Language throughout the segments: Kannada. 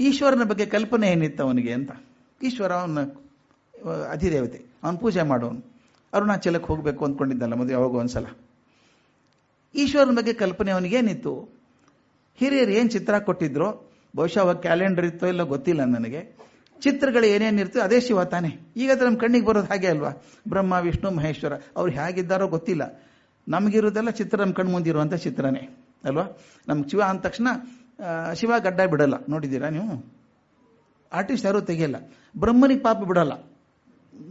ಈಶ್ವರನ ಬಗ್ಗೆ ಕಲ್ಪನೆ ಏನಿತ್ತು ಅವನಿಗೆ ಅಂತ? ಈಶ್ವರ ಅವನ ಅಧಿದೇವತೆ. ಅವನು ಪೂಜೆ ಮಾಡೋನು. ಅರುಣಾಚಲಕ್ಕೆ ಹೋಗಬೇಕು ಅಂದ್ಕೊಂಡಿದ್ದಲ್ಲ ಮದುವೆ ಯಾವಾಗ ಒಂದ್ಸಲ. ಈಶ್ವರನ ಬಗ್ಗೆ ಕಲ್ಪನೆ ಅವನಿಗೇನಿತ್ತು ಹಿರಿಯರು ಏನು ಚಿತ್ರ ಕೊಟ್ಟಿದ್ರು? ಬಹುಶಃ ಅವಾಗ ಕ್ಯಾಲೆಂಡರ್ ಇತ್ತೋ ಇಲ್ಲ ಗೊತ್ತಿಲ್ಲ ನನಗೆ. ಚಿತ್ರಗಳು ಏನೇನಿರ್ತೋ ಅದೇ ಶಿವ ತಾನೆ. ಈಗ ನಮ್ಮ ಕಣ್ಣಿಗೆ ಬರೋದು ಹಾಗೆ ಅಲ್ವಾ? ಬ್ರಹ್ಮ, ವಿಷ್ಣು, ಮಹೇಶ್ವರ. ಅವ್ರು ಹೇಗಿದ್ದಾರೋ ಗೊತ್ತಿಲ್ಲ. ನಮಗಿರೋದೆಲ್ಲ ಚಿತ್ರ ನಮ್ಮ ಕಣ್ಣು ಮುಂದಿರುವಂಥ ಚಿತ್ರನೇ. ಅಲ್ವಾ? ನಮ್ಗೆ ಶಿವ ಅಂದ ತಕ್ಷಣ ಶಿವ ಗಡ್ಡ ಬಿಡಲ್ಲ. ನೋಡಿದ್ದೀರಾ ನೀವು? ಆರ್ಟಿಸ್ಟ್ ಯಾರೂ ತೆಗೆಯಲ್ಲ. ಬ್ರಹ್ಮನಿಗೆ ಪಾಪ ಬಿಡಲ್ಲ.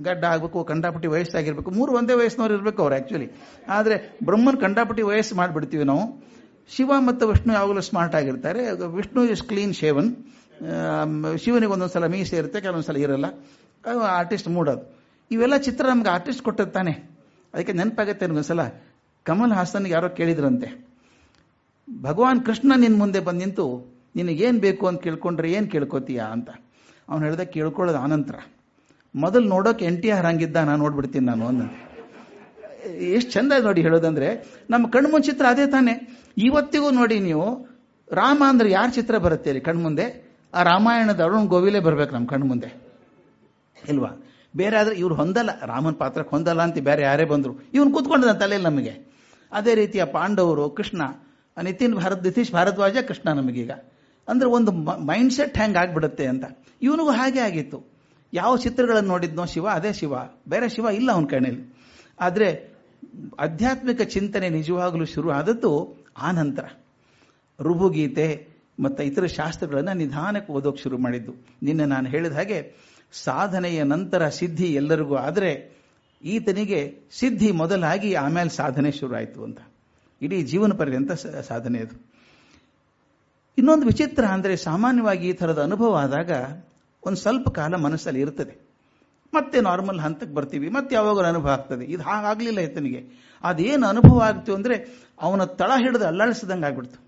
ಗಡ್ಡ ಆಗಬೇಕು, ಕಂಡಾಪಟ್ಟಿ ವಯಸ್ಸಾಗಿರ್ಬೇಕು. ಮೂರು ಒಂದೇ ವಯಸ್ಸಿನವ್ರು ಇರಬೇಕು ಅವ್ರು ಆ್ಯಕ್ಚುಲಿ ಆದರೆ ಬ್ರಹ್ಮನ್ ಕಂಡಾಪಟ್ಟಿ ವಯಸ್ಸು ಮಾಡಿಬಿಡ್ತೀವಿ ನಾವು. ಶಿವ ಮತ್ತು ವಿಷ್ಣು ಯಾವಾಗಲೂ ಸ್ಮಾರ್ಟ್ ಆಗಿರ್ತಾರೆ. ವಿಷ್ಣು ಇಸ್ ಕ್ಲೀನ್ ಶೇವನ್ ಶಿವನಿಗೆ ಒಂದೊಂದು ಸಲ ಮೀಸೆ ಇರುತ್ತೆ, ಕೆಲವೊಂದು ಸಲ ಇರಲ್ಲ. ಆರ್ಟಿಸ್ಟ್ ಮೂಡೋದು ಇವೆಲ್ಲ ಚಿತ್ರ ನಮ್ಗೆ ಆರ್ಟಿಸ್ಟ್ ಕೊಟ್ಟಿರ್ತಾನೆ ತಾನೆ. ಅದಕ್ಕೆ ನೆನಪಾಗತ್ತೆ ಸಲ ಕಮಲ್ ಹಾಸನ್ಗೆ ಯಾರೋ ಕೇಳಿದ್ರಂತೆ. ಭಗವಾನ್ ಕೃಷ್ಣ ನಿನ್ನ ಮುಂದೆ ಬಂದು ನಿಂತು ನಿನಗೇನು ಬೇಕು ಅಂತ ಕೇಳ್ಕೊಂಡ್ರೆ ಏನು ಕೇಳ್ಕೊತೀಯಾ ಅಂತ. ಅವ್ನು ಹೇಳ್ದೆ ಕೇಳ್ಕೊಳ್ಳೋದು ಆನಂತರ. ಮೊದಲು ನೋಡೋಕೆ ಎನ್ ಟಿ ಆರ್ ಹಂಗಿದ್ದ, ನಾನು ನೋಡ್ಬಿಡ್ತೀನಿ ನಾನು ಅಂದ ಎಷ್ಟು ಚಂದ ನೋಡಿ ಹೇಳೋದಂದ್ರೆ, ನಮ್ಮ ಕಣ್ಮುಂದ್ ಚಿತ್ರ ಅದೇ ತಾನೆ. ಇವತ್ತಿಗೂ ನೋಡಿ ನೀವು, ರಾಮ ಅಂದ್ರೆ ಯಾರ ಚಿತ್ರ ಬರುತ್ತೆ ರೀ ಕಣ್ ಮುಂದೆ? ಆ ರಾಮಾಯಣದ ಅರುಣ್ ಗೋವಿಲೇ ಬರ್ಬೇಕು ನಮ್ಮ ಕಣ್ಮುಂದೆ ಇಲ್ವಾ? ಬೇರೆ ಆದ್ರೆ ಇವ್ರು ಹೊಂದಲ್ಲ, ರಾಮನ ಪಾತ್ರಕ್ಕೆ ಹೊಂದಲ್ಲ ಅಂತ ಬೇರೆ ಯಾರೇ ಬಂದ್ರು. ಇವನು ಕೂತ್ಕೊಂಡ ತಲೆಯಲ್ಲಿ ನಮಗೆ. ಅದೇ ರೀತಿಯ ಪಾಂಡವರು, ಕೃಷ್ಣ ನಿತಿನ್ ಭಾರತ್, ನಿತೀಶ್ ಭಾರದ್ವಾಜ, ಕೃಷ್ಣ ನಮಗೀಗ. ಅಂದ್ರೆ ಒಂದು ಮೈಂಡ್ ಸೆಟ್ ಹೆಂಗೆ ಆಗ್ಬಿಡುತ್ತೆ ಅಂತ. ಇವನಿಗೂ ಹಾಗೆ ಆಗಿತ್ತು. ಯಾವ ಚಿತ್ರಗಳನ್ನು ನೋಡಿದ್ನೋ ಶಿವ, ಅದೇ ಶಿವ. ಬೇರೆ ಶಿವ ಇಲ್ಲ ಅವನ ಕಣ್ಣಲ್ಲಿ. ಆದರೆ ಆಧ್ಯಾತ್ಮಿಕ ಚಿಂತನೆ ನಿಜವಾಗಲೂ ಶುರು ಆದದ್ದು ಆ ನಂತರ ರುಭುಗೀತೆ ಮತ್ತು ಇತರ ಶಾಸ್ತ್ರಗಳನ್ನು ನಿಧಾನಕ್ಕೆ ಓದೋಕೆ ಶುರು ಮಾಡಿದ್ದು. ನಿನ್ನೆ ನಾನು ಹೇಳಿದ ಹಾಗೆ ಸಾಧನೆಯ ನಂತರ ಸಿದ್ಧಿ ಎಲ್ಲರಿಗೂ ಆದರೆ ಈತನಿಗೆ ಸಿದ್ಧಿ ಮೊದಲಾಗಿ ಆಮೇಲೆ ಸಾಧನೆ ಶುರು ಆಯಿತು ಅಂತ. ಇಡೀ ಜೀವನ ಪರ್ಯಂತ ಸಾಧನೆ ಅದು. ಇನ್ನೊಂದು ವಿಚಿತ್ರ ಅಂದರೆ ಸಾಮಾನ್ಯವಾಗಿ ಈ ಥರದ ಅನುಭವ ಆದಾಗ ಒಂದು ಸ್ವಲ್ಪ ಕಾಲ ಮನಸ್ಸಲ್ಲಿ ಇರ್ತದೆ. ಮತ್ತೆ ನಾರ್ಮಲ್ ಹಂತಕ್ಕೆ ಬರ್ತೀವಿ, ಮತ್ತೆ ಯಾವಾಗಲೂ ಅನುಭವ ಆಗ್ತದೆ. ಇದು ಹಾಗಾಗಲಿಲ್ಲ ಈತನಿಗೆ ಅದೇನು ಅನುಭವ ಆಗ್ತು ಅಂದರೆ ಅವನ ತಳ ಹಿಡಿದು ಅಲ್ಲಾಡಿಸಿದಂಗೆ ಆಗ್ಬಿಡ್ತು.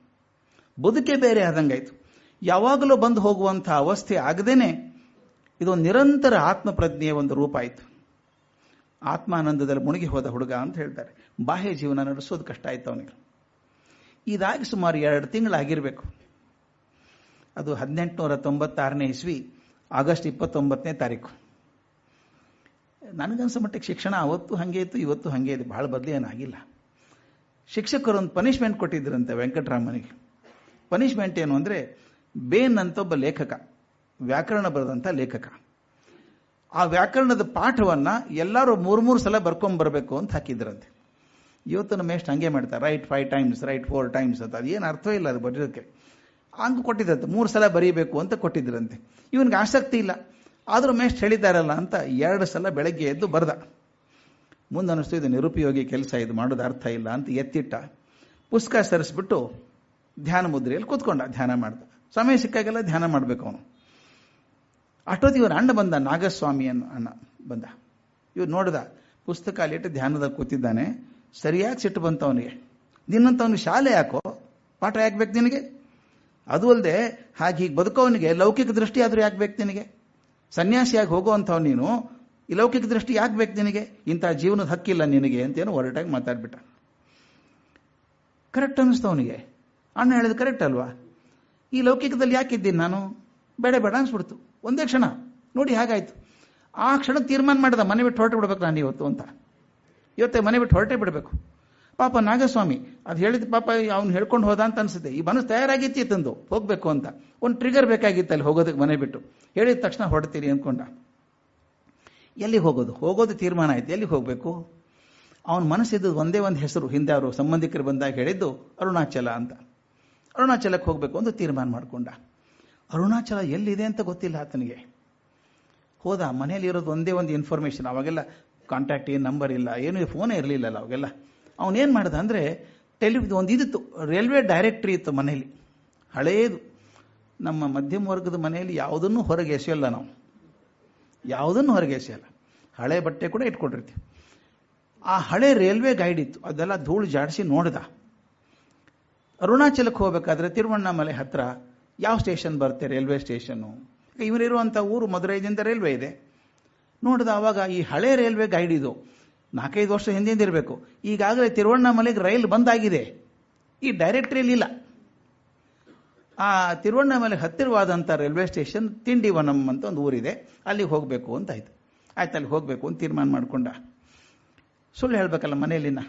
ಬದುಕೆ ಬೇರೆ ಆದಂಗಾಯ್ತು. ಯಾವಾಗಲೂ ಬಂದು ಹೋಗುವಂಥ ಅವಸ್ಥೆ ಆಗದೇನೆ ಇದೊಂದು ನಿರಂತರ ಆತ್ಮಪ್ರಜ್ಞೆಯ ಒಂದು ರೂಪ ಆಯಿತು. ಆತ್ಮಾನಂದದಲ್ಲಿ ಮುಳುಗಿ ಹೋದ ಹುಡುಗ ಅಂತ ಹೇಳ್ತಾರೆ. ಬಾಹ್ಯ ಜೀವನ ನಡೆಸೋದು ಕಷ್ಟ ಆಯ್ತು ಅವನಿಗೆ. ಇದಾಗಿ ಸುಮಾರು ಎರಡು ತಿಂಗಳಾಗಿರಬೇಕು ಅದು ಹದಿನೆಂಟುನೂರ ತೊಂಬತ್ತಾರನೇ ಇಸ್ವಿ, ಆಗಸ್ಟ್ ಇಪ್ಪತ್ತೊಂಬತ್ತನೇ ತಾರೀಕು. ನನಗನ್ಸ ಮಟ್ಟಿಗೆ ಶಿಕ್ಷಣ ಅವತ್ತು ಹಾಗೆ ಇತ್ತು, ಇವತ್ತು ಹಾಗೆ ಇದೆ. ಭಾಳ ಬದಲಿ ಏನಾಗಿಲ್ಲ. ಶಿಕ್ಷಕರು ಒಂದು ಪನಿಷ್ಮೆಂಟ್ ಕೊಟ್ಟಿದ್ದರಂತೆ ವೆಂಕಟರಾಮನಿಗೆ. ಪನಿಷ್ಮೆಂಟ್ ಏನು ಅಂದರೆ, ಬೇನ್ ಅಂತ ಒಬ್ಬ ಲೇಖಕ, ವ್ಯಾಕರಣ ಬರೆದಂಥ ಲೇಖಕ. ಆ ವ್ಯಾಕರಣದ ಪಾಠವನ್ನ ಎಲ್ಲರೂ ಮೂರು ಮೂರು ಸಲ ಬರ್ಕೊಂಬರ್ಬೇಕು ಅಂತ ಹಾಕಿದ್ರಂತೆ. ಇವತ್ತಿನ ಮೇಸ್ಟ್ ಹಂಗೆ ಮಾಡ್ತಾರೆ. Write five times write four times ಅಂತ. ಅದೇನು ಅರ್ಥ ಇಲ್ಲ ಅದು ಬರೆಯೋಕ್ಕೆ ಹಂಗೆ ಕೊಟ್ಟಿದ್ದಂತೆ ಮೂರು ಸಲ ಬರೀಬೇಕು ಅಂತ ಕೊಟ್ಟಿದ್ರಂತೆ. ಇವನಿಗೆ ಆಸಕ್ತಿ ಇಲ್ಲ. ಆದರೂ ಮೇಸ್ಟ್ ಹೇಳಿದಾರಲ್ಲ ಅಂತ ಎರಡು ಸಲ ಬೆಳಗ್ಗೆ ಎದ್ದು ಬರ್ದ. ಮುಂದೆ ಅನ್ನಿಸ್ತು ಇದು ನಿರುಪಯೋಗಿ ಕೆಲಸ, ಇದು ಮಾಡೋದು ಅರ್ಥ ಇಲ್ಲ ಅಂತ ಎತ್ತಿಟ್ಟ. ಪುಸ್ತಕ ಸರಿಸ್ಬಿಟ್ಟು ಧ್ಯಾನ ಮುದ್ರೆಯಲ್ಲಿ ಕೂತ್ಕೊಂಡ. ಧ್ಯಾನ ಮಾಡ್ದ. ಸಮಯ ಸಿಕ್ಕಾಗೆಲ್ಲ ಧ್ಯಾನ ಮಾಡಬೇಕು ಅವನು. ಅಷ್ಟೊತ್ತು ಇವ್ರ ಅಣ್ಣ ಬಂದ, ನಾಗಸ್ವಾಮಿ ಅನ್ನ ಅಣ್ಣ ಬಂದ. ಇವ್ರು ನೋಡ್ದ, ಪುಸ್ತಕ ಅಲ್ಲಿಟ್ಟು ಧ್ಯಾನದಾಗ ಕೂತಿದ್ದಾನೆ. ಸರಿಯಾಗಿ ಸಿಟ್ಟು ಬಂತು ಅವನಿಗೆ. ನಿನ್ನಂತವನಿಗೆ ಶಾಲೆ ಯಾಕೋ? ಪಾಠ ಯಾಕೆ ಬೇಕು ನಿನಗೆ? ಅದು ಅಲ್ಲದೆ ಹಾಗೆ ಹೀಗೆ ಬದುಕೋವನಿಗೆ ಲೌಕಿಕ ದೃಷ್ಟಿ ಆದರೂ ಯಾಕೆ ಬೇಕು ನಿನಗೆ? ಸನ್ಯಾಸಿಯಾಗಿ ಹೋಗುವಂಥವ್ ನೀನು, ಈ ಲೌಕಿಕ ದೃಷ್ಟಿ ಯಾಕೆ ಬೇಕು ನಿನಗೆ? ಇಂಥ ಜೀವನದ ಹಕ್ಕಿಲ್ಲ ನಿನಗೆ ಅಂತೇನು ಹೊರಟಾಗಿ ಮಾತಾಡ್ಬಿಟ್ಟ. ಕರೆಕ್ಟ್ ಅನ್ನಿಸ್ತು ಅವನಿಗೆ. ಅಣ್ಣ ಹೇಳಿದ ಕರೆಕ್ಟ್ ಅಲ್ವಾ? ಈ ಲೌಕಿಕದಲ್ಲಿ ಯಾಕಿದ್ದೀನಿ ನಾನು? ಬೇಡ ಬೇಡ ಅನ್ಸ್ಬಿಡ್ತು. ಒಂದೇ ಕ್ಷಣ. ನೋಡಿ ಹಾಗಾಯ್ತು. ಆ ಕ್ಷಣ ತೀರ್ಮಾನ ಮಾಡಿದ, ಮನೆ ಬಿಟ್ಟು ಹೊರಟೆ ಬಿಡ್ಬೇಕು ನಾನು ಇವತ್ತು ಅಂತ. ಇವತ್ತೆ ಮನೆ ಬಿಟ್ಟು ಹೊರಟೆ ಬಿಡಬೇಕು. ಪಾಪ ನಾಗಸ್ವಾಮಿ, ಅದು ಹೇಳಿದ ಪಾಪ ಅವ್ನು ಹೇಳ್ಕೊಂಡು ಹೋದ ಅಂತ ಅನಿಸುತ್ತೆ. ಈ ಮನಸ್ಸು ತಯಾರಾಗಿತ್ತು ತಂದು, ಹೋಗ್ಬೇಕು ಅಂತ. ಒಂದು ಟ್ರಿಗರ್ ಬೇಕಾಗಿತ್ತು ಅಲ್ಲಿ ಹೋಗೋದಕ್ಕೆ ಮನೆ ಬಿಟ್ಟು. ಹೇಳಿದ ತಕ್ಷಣ ಹೊರಡ್ತೀರಿ ಅಂದ್ಕೊಂಡ ಎಲ್ಲಿ ಹೋಗೋದು? ಹೋಗೋದು ತೀರ್ಮಾನ ಆಯ್ತು. ಎಲ್ಲಿಗೆ ಹೋಗಬೇಕು? ಅವನ ಮನಸ್ಸಿದ್ದು ಒಂದೇ ಒಂದು ಹೆಸರು. ಹಿಂದೆ ಅವರು ಸಂಬಂಧಿಕರು ಬಂದಾಗ ಹೇಳಿದ್ದು ಅರುಣಾಚಲ ಅಂತ. ಅರುಣಾಚಲಕ್ಕೆ ಹೋಗಬೇಕು. ಅಂತ ತೀರ್ಮಾನ ಮಾಡಿಕೊಂಡ. ಅರುಣಾಚಲ ಎಲ್ಲಿದೆ ಅಂತ ಗೊತ್ತಿಲ್ಲ ಆತನಿಗೆ. ಹೋದ ಮನೇಲಿ ಇರೋದು ಒಂದೇ ಒಂದು ಇನ್ಫಾರ್ಮೇಶನ್ ಅವಾಗೆಲ್ಲ ಕಾಂಟ್ಯಾಕ್ಟ್ ಏನು ನಂಬರ್ ಇಲ್ಲ, ಏನು ಫೋನೇ ಇರಲಿಲ್ಲಲ್ಲ ಅವಾಗೆಲ್ಲ. ಅವನೇನು ಮಾಡ್ದ ಅಂದರೆ ಟೆಲಿ ಒಂದು ಇದಿತ್ತು ರೈಲ್ವೆ ಡೈರೆಕ್ಟ್ರಿ ಇತ್ತು ಮನೇಲಿ ಹಳೇದು. ನಮ್ಮ ಮಧ್ಯಮ ವರ್ಗದ ಮನೆಯಲ್ಲಿ ಯಾವುದನ್ನು ಹೊರಗೆ ಎಸೆಯಲ್ಲ ನಾವು. ಯಾವುದನ್ನು ಹೊರಗೆ ಎಸೆಯಲ್ಲ. ಹಳೆ ಬಟ್ಟೆ ಕೂಡ ಇಟ್ಕೊಂಡಿರ್ತೀವಿ. ಆ ಹಳೆ ರೈಲ್ವೆ ಗೈಡ್ ಇತ್ತು, ಅದೆಲ್ಲ ಧೂಳು ಜಾಡಿಸಿ ನೋಡ್ದ. ಅರುಣಾಚಲಕ್ಕೆ ಹೋಗಬೇಕಾದ್ರೆ ತಿರುವಣ್ಣಾಮಲೆ ಹತ್ರ ಯಾವ ಸ್ಟೇಷನ್ ಬರುತ್ತೆ? ರೈಲ್ವೆ ಸ್ಟೇಷನ್ನು ಇವರಿರುವಂಥ ಊರು ಮಧುರೈದಿಂದ ರೈಲ್ವೆ ಇದೆ. ನೋಡಿದ ಆವಾಗ ಈ ಹಳೆ ರೈಲ್ವೆ ಗೈಡ್ ಇದು. ನಾಲ್ಕೈದು ವರ್ಷ ಹಿಂದಿಂದ ಇರಬೇಕು. ಈಗಾಗಲೇ ತಿರುವಣ್ಣಾಮಲೆಗೆ ರೈಲ್ ಬಂದಾಗಿದೆ. ಈ ಡೈರೆಕ್ಟ್ರಿಯಲ್ಲಿ ಇಲ್ಲ. ಆ ತಿರುವಣ್ಣಾಮಲೆ ಹತ್ತಿರವಾದಂಥ ರೈಲ್ವೆ ಸ್ಟೇಷನ್ ತಿಂಡಿವನಂ ಅಂತ ಒಂದು ಊರಿದೆ. ಅಲ್ಲಿಗೆ ಹೋಗಬೇಕು ಅಂತ ಆಯ್ತು. ಆಯ್ತು, ಅಲ್ಲಿ ಹೋಗಬೇಕು ಅಂತ ತೀರ್ಮಾನ ಮಾಡಿಕೊಂಡ. ಸುಳ್ಳು ಹೇಳಬೇಕಲ್ಲ ಮನೆಯಲ್ಲಿನ.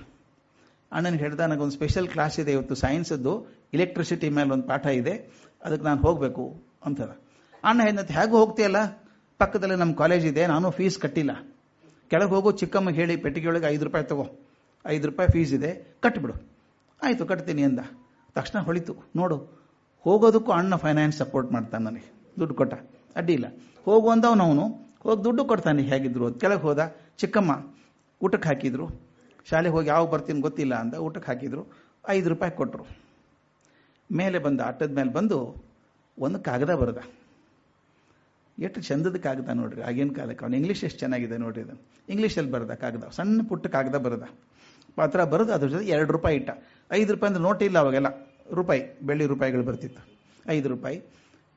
ಅಣ್ಣನಿಗೆ ಹೇಳ್ದ, ನನಗೊಂದು ಸ್ಪೆಷಲ್ ಕ್ಲಾಸ್ ಇದೆ. ಇವತ್ತು ಸೈನ್ಸದ್ದು ಇಲೆಕ್ಟ್ರಿಸಿಟಿ ಮೇಲೆ ಒಂದು ಪಾಠ ಇದೆ. ಅದಕ್ಕೆ ನಾನು ಹೋಗಬೇಕು ಅಂತದ ಅಣ್ಣ ಏನಂತ ಹೇಗೂ ಹೋಗ್ತೀಯಲ್ಲ? ಪಕ್ಕದಲ್ಲೇ ನಮ್ಮ ಕಾಲೇಜ್ ಇದೆ, ನಾನು ಫೀಸ್ ಕಟ್ಟಿಲ್ಲ. ಕೆಳಗೆ ಹೋಗು, ಚಿಕ್ಕಮ್ಮ ಹೇಳಿ ಪೆಟ್ಟಿಗೆ ಒಳಗೆ ಐದು ರೂಪಾಯಿ ತಗೋ. ಐದು ರೂಪಾಯಿ ಫೀಸ್ ಇದೆ, ಕಟ್ಬಿಡು. ಆಯಿತು, ಕಟ್ತೀನಿ ಅಂದ. ತಕ್ಷಣ ಹೊಳಿತು. ನೋಡು, ಹೋಗೋದಕ್ಕೂ ಅಣ್ಣ ಫೈನಾನ್ಸ್ ಸಪೋರ್ಟ್ ಮಾಡ್ತಾನೆ ನನಗೆ. ದುಡ್ಡು ಕೊಟ್ಟ. ಅಡ್ಡಿ ಇಲ್ಲ. ಹೋಗು ಅಂದವನು ಅವನು. ಹೋಗಿ ದುಡ್ಡು ಕೊಡ್ತಾನೆ, ಹೇಗಿದ್ರು. ಅದು ಕೆಳಗೆ ಹೋದ. ಚಿಕ್ಕಮ್ಮ ಊಟಕ್ಕೆ ಹಾಕಿದ್ರು. ಶಾಲೆಗೆ ಹೋಗಿ ಯಾವಾಗ ಬರ್ತೀನಿ ಗೊತ್ತಿಲ್ಲ ಅಂದ. ಊಟಕ್ಕೆ ಹಾಕಿದ್ರು. ಐದು ರೂಪಾಯಿ ಕೊಟ್ಟರು ಮೇಲೆ ಬಂದ ಆಟದ ಮೇಲೆ ಬಂದು ಒಂದು ಕಾಗದ ಬರೆದ. ಎಷ್ಟು ಚಂದದ ಕಾಗದ ನೋಡ್ರಿ, ಆಗಿನ ಕಾಲಕ್ಕೆ. ಅವನು ಇಂಗ್ಲೀಷ್ ಎಷ್ಟು ಚೆನ್ನಾಗಿದೆ ನೋಡ್ರಿ ಅದು ಇಂಗ್ಲೀಷಲ್ಲಿ ಬರೆದ ಕಾಗದ, ಸಣ್ಣ ಪುಟ್ಟ ಕಾಗದ ಬರೆದ. ಪಾತ್ರ ಬರೆದು ಅದ್ರ ಜೊತೆ ಎರಡು ರೂಪಾಯಿ ಇಟ್ಟ. ಐದು ರೂಪಾಯಿ ಅಂದ್ರೆ ನೋಟ್ ಇಲ್ಲ ಅವಾಗೆಲ್ಲ, ರೂಪಾಯಿ, ಬೆಳ್ಳಿ ರೂಪಾಯಿಗಳು ಬರ್ತಿತ್ತು. ಐದು ರೂಪಾಯಿ,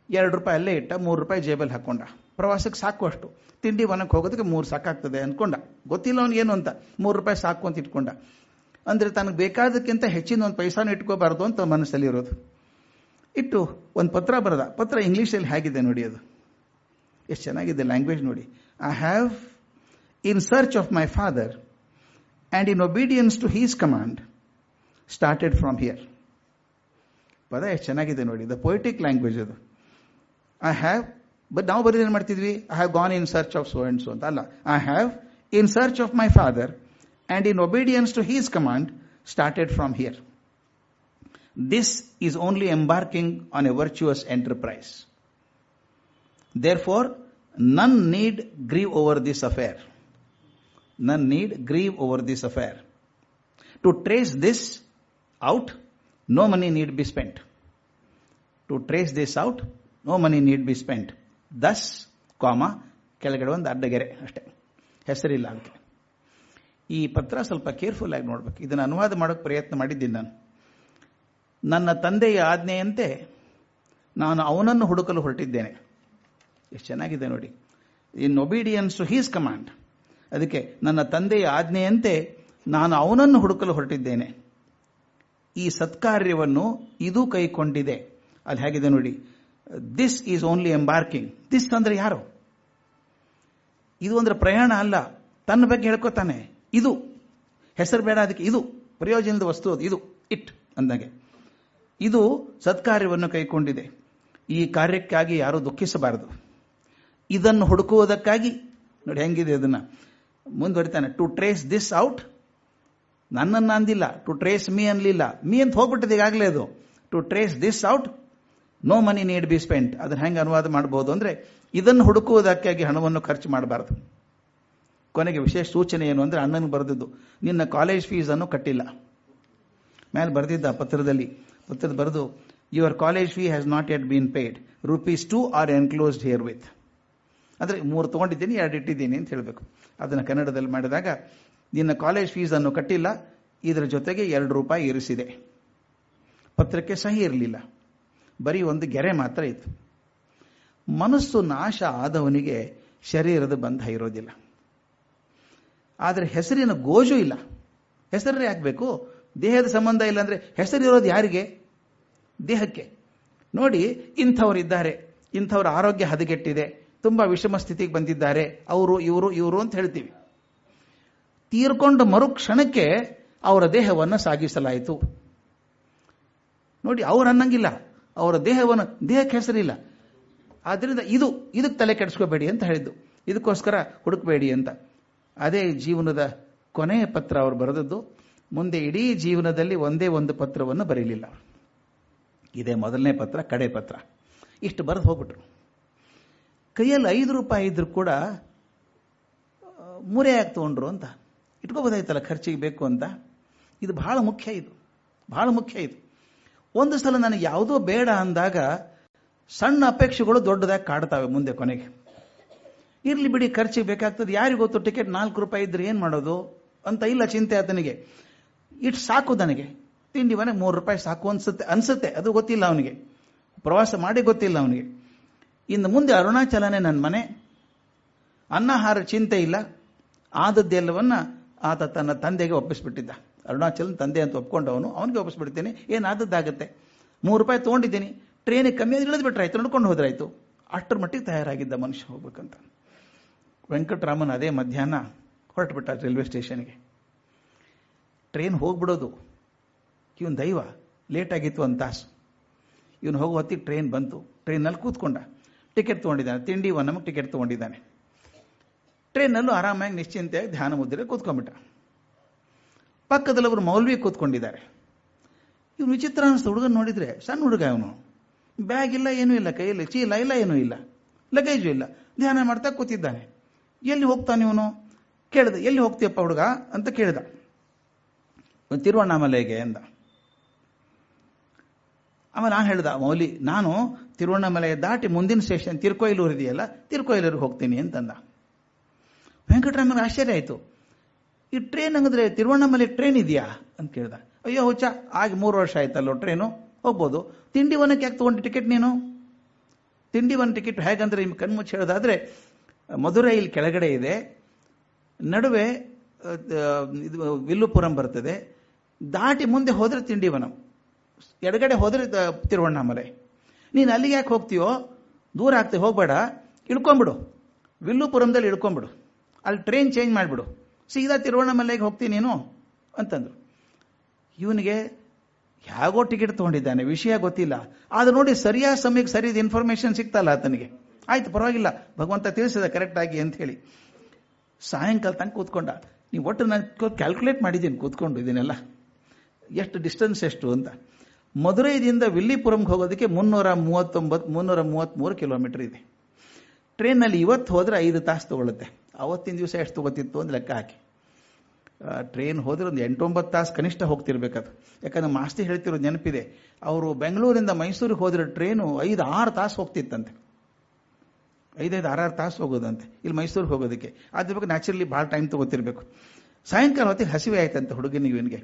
ಎರಡು ರೂಪಾಯಿ ಅಲ್ಲೇ ಇಟ್ಟ, ಮೂರು ರೂಪಾಯಿ ಜೇಬಲ್ಲಿ ಹಾಕೊಂಡ. ಪ್ರವಾಸಕ್ಕೆ ಸಾಕು ಅಷ್ಟು. ತಿಂಡಿ ಒನಕ್ಕೆ ಹೋಗೋದಕ್ಕೆ ಮೂರು ಸಾಕಾಗ್ತದೆ ಅನ್ಕೊಂಡ. ಗೊತ್ತಿಲ್ಲ ಅವ್ನಿಗೇನು ಅಂತ. ಮೂರು ರೂಪಾಯಿ ಸಾಕು ಅಂತ ಇಟ್ಕೊಂಡ. ಅಂದ್ರೆ ತನಗೆ ಬೇಕಾದಕ್ಕಿಂತ ಹೆಚ್ಚಿನ ಒಂದು ಪೈಸಾನ ಇಟ್ಕೋಬಾರ್ದು ಅಂತ ಮನಸ್ಸಲ್ಲಿ ಇರೋದು. ಇಟ್ಟು ಒಂದು ಪತ್ರ ಬರೆದ. ಪತ್ರ ಇಂಗ್ಲೀಷಲ್ಲಿ ಹೇಗಿದೆ ನೋಡಿ ಅದು. ಎಷ್ಟು ಚೆನ್ನಾಗಿದೆ ಲ್ಯಾಂಗ್ವೇಜ್ ನೋಡಿ. I have in search of my father and in obedience to his command started from here ಪದ ಎಷ್ಟು ಚೆನ್ನಾಗಿದೆ ನೋಡಿ. ದ ಪೊಯಿಟಿಕ್ ಲ್ಯಾಂಗ್ವೇಜ್ ಅದು. ಐ ಹ್ಯಾವ್ ಬಟ್ ನಾವು ಬರೀ ಏನು ಮಾಡ್ತಿದ್ವಿ? I have gone in search of so and so ಅಂತ. ಅಲ್ಲ. I have in search of my father And in obedience to his command started from here this is only embarking on a virtuous enterprise Therefore, none need grieve over this affair. None need grieve over this affair. To trace this out, no money need be spent. To trace this out, no money need be spent. Thus, ಕಾಮ ಕೆಳಗಡೆ ಒಂದು ಅಡ್ಡಗೆರೆ ಅಷ್ಟೇ ಹೆಸರಿಲ್ಲ ಅದಕ್ಕೆ ಈ ಪತ್ರ ಸ್ವಲ್ಪ ಕೇರ್ಫುಲ್ ಆಗಿ ನೋಡ್ಬೇಕು. ಇದನ್ನು ಅನುವಾದ ಮಾಡೋಕೆ ಪ್ರಯತ್ನ ಮಾಡಿದ್ದೀನಿ ನಾನು. ನನ್ನ ತಂದೆಯ ಆಜ್ಞೆಯಂತೆ ನಾನು ಅವನನ್ನು ಹುಡುಕಲು ಹೊರಟಿದ್ದೇನೆ. ಎಷ್ಟು ಚೆನ್ನಾಗಿದೆ ನೋಡಿ. In obedience to his command ಅದಕ್ಕೆ ನನ್ನ ತಂದೆಯ ಆಜ್ಞೆಯಂತೆ ನಾನು ಅವನನ್ನು ಹುಡುಕಲು ಹೊರಟಿದ್ದೇನೆ. ಈ ಸತ್ಕಾರ್ಯವನ್ನು ಇದು ಕೈಕೊಂಡಿದೆ. ಅಲ್ಲಿ ಹೇಗಿದೆ ನೋಡಿ. This is only embarking this ಅಂದ್ರೆ ಯಾರು? ಇದು ಅಂದ್ರೆ ಪ್ರಯಾಣ ಅಲ್ಲ. ತನ್ನ ಬಗ್ಗೆ ಹೇಳ್ಕೊತಾನೆ. ಇದು. ಹೆಸರು ಬೇಡ ಅದಕ್ಕೆ. ಇದು. ಪ್ರಯೋಜನದ ವಸ್ತು ಅದು. ಇದು. ಇಟ್ ಅಂದಾಗೆ. ಇದು ಸತ್ಕಾರ್ಯವನ್ನು ಕೈಕೊಂಡಿದೆ ಈ ಕಾರ್ಯಕ್ಕಾಗಿ ಯಾರೂ ದುಃಖಿಸಬಾರದು. ಇದನ್ನು ಹುಡುಕುವುದಕ್ಕಾಗಿ. ನೋಡಿ ಹೆಂಗಿದೆ ಅದನ್ನು. ಮುಂದುವರಿತಾನೆ ಟು ಟ್ರೇಸ್ ದಿಸ್ ಔಟ್ ನನ್ನನ್ನು ಅಂದಿಲ್ಲ. ಟು ಟ್ರೇಸ್ ಮೀ ಅನ್ಲಿಲ್ಲ. ಮೀ ಅಂತ ಹೋಗ್ಬಿಟ್ಟಿದೆ ಈಗಾಗಲೇ ಅದು. To trace this out no money need be spent ಅದನ್ನು ಹೆಂಗೆ ಅನುವಾದ ಮಾಡಬಹುದು ಅಂದರೆ, ಇದನ್ನು ಹುಡುಕುವುದಕ್ಕಾಗಿ ಹಣವನ್ನು ಖರ್ಚು ಮಾಡಬಾರದು. ಕೊನೆಗೆ ವಿಶೇಷ ಸೂಚನೆ ಏನು ಅಂದರೆ ಅಣ್ಣನಿಗೆ ಬರೆದಿದ್ದು, ನಿನ್ನ ಕಾಲೇಜ್ ಫೀಸ್ ಅನ್ನು ಕಟ್ಟಿಲ್ಲ. ಮೇಲೆ ಬರೆದಿದ್ದ ಪತ್ರದಲ್ಲಿ ಪತ್ರದ ಬರೆದು your college fee has not yet been paid rupees two are enclosed herewith ಅಂದರೆ ಮೂರು ತೊಗೊಂಡಿದ್ದೀನಿ, ಎರಡು ಇಟ್ಟಿದ್ದೀನಿ ಅಂತ ಹೇಳಬೇಕು. ಅದನ್ನು ಕನ್ನಡದಲ್ಲಿ ಮಾಡಿದಾಗ, ನಿನ್ನ ಕಾಲೇಜ್ ಫೀಸನ್ನು ಕಟ್ಟಿಲ್ಲ, ಇದರ ಜೊತೆಗೆ ಎರಡು ರೂಪಾಯಿ ಇರಿಸಿದೆ. ಪತ್ರಕ್ಕೆ ಸಹಿ ಇರಲಿಲ್ಲ. ಬರೀ ಒಂದು ಗೆರೆ ಮಾತ್ರ ಇತ್ತು. ಮನಸ್ಸು ನಾಶ ಆದವನಿಗೆ ಶರೀರದ ಬಂಧ ಇರೋದಿಲ್ಲ. ಆದರೆ ಹೆಸರಿನ ಗೋಜು ಇಲ್ಲ. ಹೆಸರೇ ಹಾಕಬೇಕು? ದೇಹದ ಸಂಬಂಧ ಇಲ್ಲ ಅಂದರೆ ಹೆಸರಿರೋದು ಯಾರಿಗೆ? ದೇಹಕ್ಕೆ. ನೋಡಿ, ಇಂಥವ್ರು ಇದ್ದಾರೆ. ಇಂಥವ್ರ ಆರೋಗ್ಯ ಹದಗೆಟ್ಟಿದೆ. ತುಂಬ ವಿಷಮ ಸ್ಥಿತಿಗೆ ಬಂದಿದ್ದಾರೆ. ಅವರು, ಇವರು ಇವರು ಅಂತ ಹೇಳ್ತೀವಿ. ತೀರ್ಕೊಂಡ ಮರುಕ್ಷಣಕ್ಕೆ ಅವರ ದೇಹವನ್ನು ಸಾಗಿಸಲಾಯಿತು. ನೋಡಿ, ಅವ್ರು ಅನ್ನಂಗಿಲ್ಲ. ಅವರ ದೇಹವನ್ನು, ದೇಹಕ್ಕೆ ಹೆಸರಿಲ್ಲ. ಆದ್ದರಿಂದ ಇದು, ಇದಕ್ಕೆ ತಲೆ ಕೆಡಿಸ್ಕೋಬೇಡಿ ಅಂತ ಹೇಳಿದ್ದು. ಇದಕ್ಕೋಸ್ಕರ ಹುಡುಕಬೇಡಿ ಅಂತ. ಅದೇ ಜೀವನದ ಕೊನೆಯ ಪತ್ರ ಅವರು ಬರೆದದ್ದು. ಮುಂದೆ ಇಡೀ ಜೀವನದಲ್ಲಿ ಒಂದೇ ಒಂದು ಪತ್ರವನ್ನು ಬರೀಲಿಲ್ಲ. ಇದೇ ಮೊದಲನೇ ಪತ್ರ, ಕಡೆ ಪತ್ರ. ಇಷ್ಟು ಬರೆದು ಹೋಗ್ಬಿಟ್ರು. ಕೈಯಲ್ಲಿ ಐದು ರೂಪಾಯಿ ಇದ್ರು ಕೂಡ, ಮೂರೇ ಯಾಕೆ ತೊಗೊಂಡ್ರು ಅಂತ. ಇಟ್ಕೋಬೋದಾಯ್ತಲ್ಲ, ಖರ್ಚಿಗೆ ಬೇಕು ಅಂತ. ಇದು ಬಹಳ ಮುಖ್ಯ ಇದು. ಬಹಳ ಮುಖ್ಯ ಇದು. ಒಂದು ಸಲ ನನಗೆ ಯಾವುದೋ ಬೇಡ ಅಂದಾಗ ಸಣ್ಣ ಅಪೇಕ್ಷೆಗಳು ದೊಡ್ಡದಾಗಿ ಕಾಡ್ತಾವೆ ಮುಂದೆ ಕೊನೆಗೆ. ಇರ್ಲಿ ಬಿಡಿ, ಖರ್ಚಿಗೆ ಬೇಕಾಗ್ತದೆ. ಯಾರಿಗೆ ಗೊತ್ತು, ಟಿಕೆಟ್ ನಾಲ್ಕು ರೂಪಾಯಿ ಇದ್ರೆ ಏನು ಮಾಡೋದು? ಅಂತ ಇಲ್ಲ ಚಿಂತೆ ಆತನಿಗೆ. ಇಟ್ಟು ಸಾಕು ನನಗೆ ತಿಂಡಿ ಮನೆ ಮೂರು ರೂಪಾಯಿ ಸಾಕು ಅನ್ಸುತ್ತೆ ಅನ್ಸುತ್ತೆ. ಅದು ಗೊತ್ತಿಲ್ಲ ಅವನಿಗೆ. ಪ್ರವಾಸ ಮಾಡಿ ಗೊತ್ತಿಲ್ಲ ಅವನಿಗೆ. ಇನ್ನು ಮುಂದೆ ಅರುಣಾಚಲನೇ ನನ್ನ ಮನೆ. ಅನ್ನಹಾರ ಚಿಂತೆ ಇಲ್ಲ. ಆದದ್ದೆಲ್ಲವನ್ನ ಆತ ತನ್ನ ತಂದೆಗೆ ಒಪ್ಪಿಸ್ಬಿಟ್ಟಿದ್ದ. ಅರುಣಾಚಲನ್ ತಂದೆ ಅಂತ ಒಪ್ಕೊಂಡವನು. ಅವನಿಗೆ ಒಪ್ಪಿಸ್ಬಿಡ್ತೀನಿ. ಏನಾದದ್ದಾಗುತ್ತೆ? ಮೂರು ರೂಪಾಯಿ ತೊಗೊಂಡಿದ್ದೀನಿ. ಟ್ರೈನಿಗೆ ಕಮ್ಮಿ ಆದ್ರೆ ಇಳಿದು ಆಯ್ತು ನಡ್ಕೊಂಡು ಹೋದ್ರಾಯ್ತು. ಅಷ್ಟರ ಮಟ್ಟಿಗೆ ತಯಾರಾಗಿದ್ದ ಮನುಷ್ಯ ಹೋಗ್ಬೇಕಂತ. ವೆಂಕಟರಾಮನ್ ಅದೇ ಮಧ್ಯಾಹ್ನ ಹೊರಟುಬಿಟ್ಟ ರೈಲ್ವೆ ಸ್ಟೇಷನ್ಗೆ. ಟ್ರೈನ್ ಹೋಗ್ಬಿಡೋದು. ಇವನ್ ದೈವ, ಲೇಟಾಗಿತ್ತು ಒಂದು ತಾಸು. ಇವನು ಹೋಗೋ ಹೊತ್ತಿಗೆ ಟ್ರೈನ್ ಬಂತು. ಟ್ರೈನಲ್ಲಿ ಕೂತ್ಕೊಂಡ. ಟಿಕೆಟ್ ತೊಗೊಂಡಿದ್ದಾನೆ. ತಿಂಡಿ ಒನ್ ನಮಗೆ ಟಿಕೆಟ್ ತೊಗೊಂಡಿದ್ದಾನೆ. ಟ್ರೈನಲ್ಲೂ ಆರಾಮಾಗಿ ನಿಶ್ಚಿಂತೆಯಾಗಿ ಧ್ಯಾನ ಮುದ್ರೆ ಕೂತ್ಕೊಂಡ್ಬಿಟ್ಟ. ಪಕ್ಕದಲ್ಲಿ ಮೌಲ್ವಿ ಕೂತ್ಕೊಂಡಿದ್ದಾರೆ. ಇವನು ವಿಚಿತ್ರ ಅನಿಸ್ತು, ಹುಡುಗನ ನೋಡಿದ್ರೆ ಸಣ್ಣ ಹುಡುಗ ಅವನು ಬ್ಯಾಗ್ ಇಲ್ಲ, ಏನೂ ಇಲ್ಲ ಕೈಯಲ್ಲಿ, ಚೀಲ ಇಲ್ಲ, ಏನೂ ಇಲ್ಲ. ಲಗೇಜು ಇಲ್ಲ. ಧ್ಯಾನ ಮಾಡ್ತಾ ಕೂತಿದ್ದಾನೆ. ಎಲ್ಲಿ ಹೋಗ್ತಾನೆ ಇವನು? ಕೇಳಿದ. ಎಲ್ಲಿ ಹೋಗ್ತೀಯಪ್ಪ ಹುಡುಗ? ಅಂತ ಕೇಳಿದ. ತಿರುವಣ್ಣಾಮಲೆಗೆ ಅಂದ. ಆಮೇಲೆ ನಾನು ಹೇಳ್ದ, ಮೌಲಿ, ನಾನು ತಿರುವಣ್ಣಾಮಲೆ ದಾಟಿ ಮುಂದಿನ ಸ್ಟೇಷನ್ ತಿರುಕೊಯ್ಲೂರು ಇದೆಯಲ್ಲ, ತಿರುಕೊಯ್ಲೂರಿಗೆ ಹೋಗ್ತೀನಿ ಅಂತಂದ. ವೆಂಕಟರಾಮನ್ ಆಶ್ಚರ್ಯ ಆಯಿತು. ಈ ಟ್ರೈನ್ ಹಂಗಂದ್ರೆ ತಿರುವಣ್ಣಾಮಲೆ ಟ್ರೈನ್ ಇದೆಯಾ? ಅಂತ ಕೇಳ್ದ. ಅಯ್ಯೋ, ಹುಚ್ಚ, ಆಗಿ ಮೂರು ವರ್ಷ ಆಯ್ತಲ್ಲೋ ಟ್ರೈನು ಹೋಗ್ಬೋದು. ತಿಂಡಿ ಒನಕ್ಕೆ ಯಾಕೆ ತಗೊಂಡು ಟಿಕೆಟ್ ನೀನು? ತಿಂಡಿ ಒನ್ ಟಿಕೆಟ್ ಹೇಗಂದ್ರೆ ನಿಮ್ಗೆ ಕಣ್ಮುಚ್ಚಿ ಹೇಳೋದಾದ್ರೆ ಮಧುರೈ ಇಲ್ಲಿ ಕೆಳಗಡೆ ಇದೆ. ನಡುವೆ ಇದು ವಿಲ್ಲುಪುರಂ ಬರ್ತದೆ. ದಾಟಿ ಮುಂದೆ ಹೋದರೆ ತಿಂಡಿವನಂ. ಎಡಗಡೆ ಹೋದರೆ ತಿರುವಣ್ಣಾಮಲೆ. ನೀನು ಅಲ್ಲಿಗೆ ಯಾಕೆ ಹೋಗ್ತೀಯೋ? ದೂರ ಆಗ್ತೀವಿ ಹೋಗ್ಬೇಡ. ಇಳ್ಕೊಂಬಿಡು ವಿಲ್ಲುಪುರಂದಲ್ಲಿ ಇಳ್ಕೊಂಬಿಡು ಅಲ್ಲಿ ಟ್ರೈನ್ ಚೇಂಜ್ ಮಾಡಿಬಿಡು. ಸೀದಾ ತಿರುವಣ್ಣಾಮಲೆಗೆ ಹೋಗ್ತೀನಿ ನೀನು? ಅಂತಂದರು. ಇವನಿಗೆ ಹೇಗೋ ಟಿಕೆಟ್ ತೊಗೊಂಡಿದ್ದಾನೆ, ವಿಷಯ ಗೊತ್ತಿಲ್ಲ. ಆದ್ರೆ ನೋಡಿ, ಸರಿಯಾದ ಸಮಯಕ್ಕೆ ಸರಿಯಾದ ಇನ್ಫಾರ್ಮೇಶನ್ ಸಿಗ್ತಲ್ಲ ಆತನಿಗೆ. ಆಯ್ತು, ಪರವಾಗಿಲ್ಲ. ಭಗವಂತ ತಿಳಿಸಿದ ಕರೆಕ್ಟ್ ಆಗಿ ಅಂತ ಹೇಳಿ. ಸಾಯಂಕಾಲ ತನಕ ಕೂತ್ಕೊಂಡ. ನೀವು ಒಟ್ಟು ನಾನು ಕ್ಯಾಲ್ಕುಲೇಟ್ ಮಾಡಿದ್ದೀನಿ ಕೂತ್ಕೊಂಡು ಇದನ್ನೆಲ್ಲ. ಎಷ್ಟು ಡಿಸ್ಟೆನ್ಸ್ ಎಷ್ಟು ಅಂತ. ಮಧುರೈದಿಂದ ವಿಲ್ಲಿಪುರಂಗೆ ಹೋಗೋದಕ್ಕೆ ಮುನ್ನೂರ ಮೂವತ್ತೊಂಬತ್ತು ಮುನ್ನೂರ ಮೂವತ್ತ್ಮೂರು ಕಿಲೋಮೀಟರ್ ಇದೆ. ಟ್ರೈನಲ್ಲಿ ಇವತ್ತು ಹೋದರೆ ಐದು ತಾಸು ತೊಗೊಳುತ್ತೆ. ಅವತ್ತಿನ ದಿವಸ ಎಷ್ಟು ತಗೋತಿತ್ತು ಅಂತ ಲೆಕ್ಕ ಹಾಕಿ. ಟ್ರೈನ್ ಹೋದ್ರೆ ಒಂದು ಎಂಟೊಂಬತ್ತು ತಾಸು ಕನಿಷ್ಠ ಹೋಗ್ತಿರ್ಬೇಕದು. ಯಾಕಂದ್ರೆ ಮಾಸ್ತಿ ಹೇಳ್ತಿರೋ ನೆನಪಿದೆ. ಅವರು ಬೆಂಗಳೂರಿಂದ ಮೈಸೂರಿಗೆ ಹೋದ್ರೆ ಟ್ರೈನು ಐದು, ಆರು ತಾಸು ಹೋಗ್ತಿತ್ತಂತೆ. ಐದೈದು ಆರಾರು ತಾಸು ಹೋಗೋದಂತೆ. ಇಲ್ಲಿ ಮೈಸೂರಿಗೆ ಹೋಗೋದಕ್ಕೆ. ಅದ್ರ ನ್ಯಾಚುರಲಿ ಭಾಳ ಟೈಮ್ ತಗೋತಿರ್ಬೇಕು. ಸಾಯಂಕಾಲ ಹೊತ್ತಿಗೆ ಹಸಿವೆ ಆಯ್ತಂತೆ ಹುಡುಗನಿಗೆ ಇವನಿಗೆ.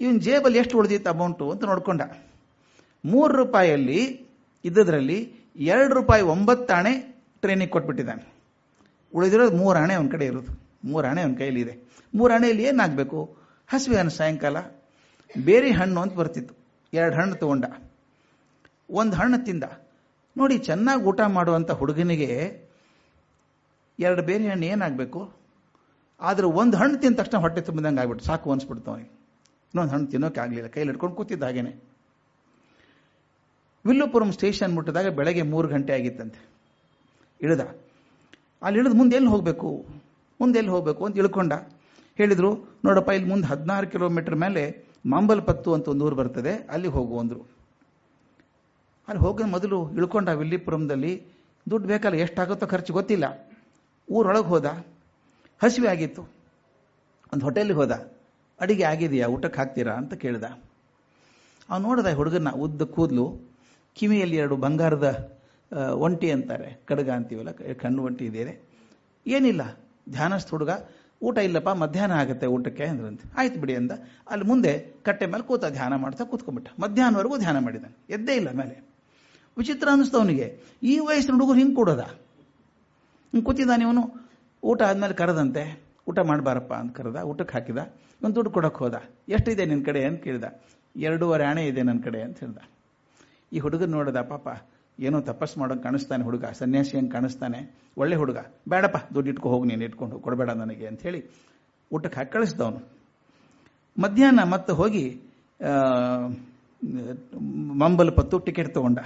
ಇವನ್ ಜೇಬಲ್ಲಿ ಎಷ್ಟು ಉಳಿದಿತ್ತು ಅಮೌಂಟು ಅಂತ ನೋಡ್ಕೊಂಡ. ಮೂರು ರೂಪಾಯಲ್ಲಿ ಇದ್ದದ್ರಲ್ಲಿ ಎರಡು ರೂಪಾಯಿ ಒಂಬತ್ತಾಣೆ ಟ್ರೈನಿಗೆ ಕೊಟ್ಬಿಟ್ಟಿದ್ದಾನೆ. ಉಳಿದಿರೋದು ಮೂರು ಆಣೆ ಅವನ ಕಡೆ ಇರೋದು. ಮೂರು ಆಣೆ ಅವನ ಕೈಯಲ್ಲಿ ಇದೆ ಮೂರು ಆಣೆಯಲ್ಲಿ ಏನಾಗಬೇಕು ಹಸಿವೆ ಅವನು ಸಾಯಂಕಾಲ. ಬೇರೆ ಹಣ್ಣು ಅಂತ ಬರ್ತಿತ್ತು. ಎರಡು ಹಣ್ಣು ತಗೊಂಡ. ಒಂದು ಹಣ್ಣು ತಿಂದ. ನೋಡಿ, ಚೆನ್ನಾಗಿ ಊಟ ಮಾಡುವಂಥ ಹುಡುಗನಿಗೆ ಎರಡು ಬೇರೆ ಹಣ್ಣು ಏನಾಗಬೇಕು? ಆದರೂ ಒಂದು ಹಣ್ಣು ತಿಂದ ತಕ್ಷಣ ಹೊಟ್ಟೆ ತುಂಬಿದಂಗೆ ಆಗ್ಬಿಟ್ಟು ಸಾಕು ಅನ್ಸ್ಬಿಡ್ತು ಅವನಿಗೆ. ಇನ್ನೊಂದು ಹಣ್ಣು ತಿನ್ನೋಕೆ ಆಗಲಿಲ್ಲ. ಕೈಲಿ ಹಿಡ್ಕೊಂಡು ಕೂತಿದ್ದ ಹಾಗೇನೆ. ವಿಲ್ಲುಪುರಂ ಸ್ಟೇಷನ್ ಮುಟ್ಟಿದಾಗ ಬೆಳಗ್ಗೆ ಮೂರು ಗಂಟೆ ಆಗಿತ್ತಂತೆ. ಇಳಿದ. ಅಲ್ಲಿ ಇಳಿದು ಮುಂದೆ ಎಲ್ಲಿ ಹೋಗಬೇಕು? ಮುಂದೆ ಎಲ್ಲಿ ಹೋಗಬೇಕು ಅಂತ ಇಳ್ಕೊಂಡ. ಹೇಳಿದರು, ನೋಡಪ್ಪ, ಇಲ್ಲಿ ಮುಂದೆ ಹದಿನಾರು ಕಿಲೋಮೀಟರ್ ಮೇಲೆ ಮಾಂಬಲ್ಪತ್ತು ಅಂತ ಒಂದು ಊರು ಬರ್ತದೆ. ಅಲ್ಲಿ ಹೋಗು ಅಂದರು. ಅಲ್ಲಿ ಹೋಗೋ ಮೊದಲು ಇಳ್ಕೊಂಡ ವಿಲ್ಲಿಪುರಂದಲ್ಲಿ ದುಡ್ಡು ಬೇಕಲ್ಲ, ಎಷ್ಟಾಗುತ್ತೋ ಖರ್ಚು ಗೊತ್ತಿಲ್ಲ. ಊರೊಳಗೆ ಹೋದ. ಹಸಿವೆ ಆಗಿತ್ತು. ಒಂದು ಹೋಟೆಲ್ಗೆ ಹೋದ. ಅಡಿಗೆ ಆಗಿದೆಯಾ? ಊಟಕ್ಕೆ ಹಾಕ್ತೀರಾ ಅಂತ ಕೇಳ್ದ. ಅವ್ನು ನೋಡಿದ ಹುಡುಗನ ಉದ್ದ ಕೂದಲು, ಕಿವಿಯಲ್ಲಿ ಎರಡು ಬಂಗಾರದ ಒಂಟಿ ಅಂತಾರೆ. ಕಡಗ ಅಂತೀವಲ್ಲ, ಕಣ್ಣು ಒಂಟಿ ಇದೆ. ಏನಿಲ್ಲ, ಧ್ಯಾನಸ್ಥ ಹುಡುಗ, ಊಟ ಇಲ್ಲಪ್ಪ, ಮಧ್ಯಾಹ್ನ ಆಗುತ್ತೆ ಊಟಕ್ಕೆ ಅಂದ್ರಂತೆ. ಆಯ್ತು ಬಿಡಿ ಅಂದ. ಅಲ್ಲಿ ಮುಂದೆ ಕಟ್ಟೆ ಮೇಲೆ ಕೂತ ಧ್ಯಾನ ಮಾಡ್ತಾ ಕೂತ್ಕೊಂಡ್ಬಿಟ್ಟ. ಮಧ್ಯಾಹ್ನವರೆಗೂ ಧ್ಯಾನ ಮಾಡಿದ್ದಾನೆ ಎದ್ದೇ ಇಲ್ಲ ಮೇಲೆ. ವಿಚಿತ್ರ ಅನ್ನಿಸ್ತವನಿಗೆ ಈ ವಯಸ್ಸಿನ ಹುಡುಗರು ಹಿಂಗೆ ಕೊಡೋದ? ಹಿಂಗೆ ಕೂತಿದ್ದಾನೆ ಇವನು, ಊಟ ಆದಮೇಲೆ ಕರೆದಂತೆ, ಊಟ ಮಾಡಬಾರಪ್ಪ ಅಂತ ಕರೆದ, ಊಟಕ್ಕೆ ಹಾಕಿದ, ಒಂದು ದುಡ್ಡು ಕೊಡಕ್ಕೆ ಹೋದ. ಎಷ್ಟಿದೆ ನಿನ್ನ ಕಡೆ ಅಂತ ಕೇಳಿದ. ಎರಡೂವರೆ ಹಣೆ ಇದೆ ನನ್ನ ಕಡೆ ಅಂತ ಹೇಳ್ದ. ಈ ಹುಡುಗನ ನೋಡಿದ, ಪಾಪ, ಏನೋ ತಪಸ್ಸು ಮಾಡೋಂಗೆ ಕಾಣಿಸ್ತಾನೆ ಹುಡುಗ, ಸನ್ಯಾಸಿ ಹಂಗೆ ಕಾಣಿಸ್ತಾನೆ. ಒಳ್ಳೆ ಹುಡುಗ. ಬೇಡಪ್ಪ, ದುಡ್ಡು ಇಟ್ಕೊ, ಹೋಗಿ ನೀನು ಇಟ್ಕೊಂಡು, ಕೊಡಬೇಡ ನನಗೆ ಅಂತ ಹೇಳಿ ಊಟಕ್ಕೆ ಹಾಕಿ ಕಳಿಸ್ದವನು ಮಧ್ಯಾಹ್ನ ಮತ್ತೆ ಹೋಗಿ ಮಂಬಲ್ಪತ್ತು ಟಿಕೆಟ್ ತಗೊಂಡ.